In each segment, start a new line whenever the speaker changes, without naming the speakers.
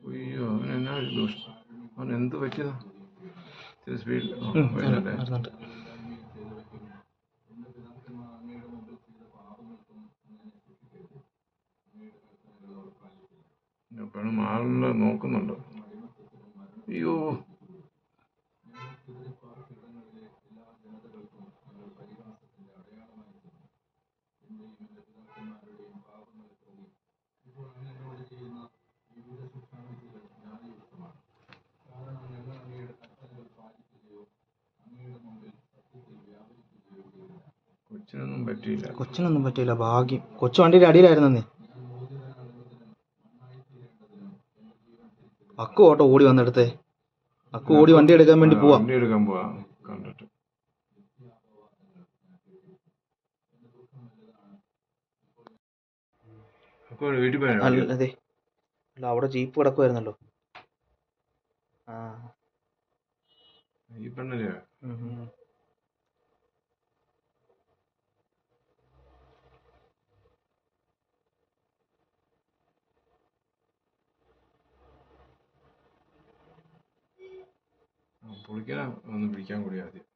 അയ്യോ അവൻ എന്നാ ദോഷം? അവൻ എന്ത് പറ്റിയതാ? സ്പീഡ് എപ്പോഴും ആളുകളെ നോക്കുന്നുണ്ട്. അയ്യോ. കൊച്ചിനൊന്നും പറ്റിയില്ല.
ഭാഗ്യം. കൊച്ചു വണ്ടിയുടെ അടിയിലായിരുന്നേ അക്കു ഓട്ടോ ഓടി വന്നെടുത്തേ. അക്കു ഓടി വണ്ടി എടുക്കാൻ വേണ്ടി പോവാ.
വണ്ടി എടുക്കാൻ പോവാ. കണ്ടിട്ട്. വീട്ടിൽ പോയാ?
അതെ. അല്ല അവിടെ ജീപ്പ് കിടക്കുമായിരുന്നല്ലോ ആ.
ഈ പെണ്ണല്ലേ
ഉം.
ഒന്ന് വിളിക്കാൻ കൂടി ആദ്യം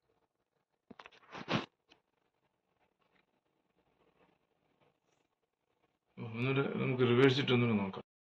ഒന്നുകൂടെ നമുക്ക് റിവേഴ്സ് ഇട്ടൊന്നുകൂടെ നോക്കാം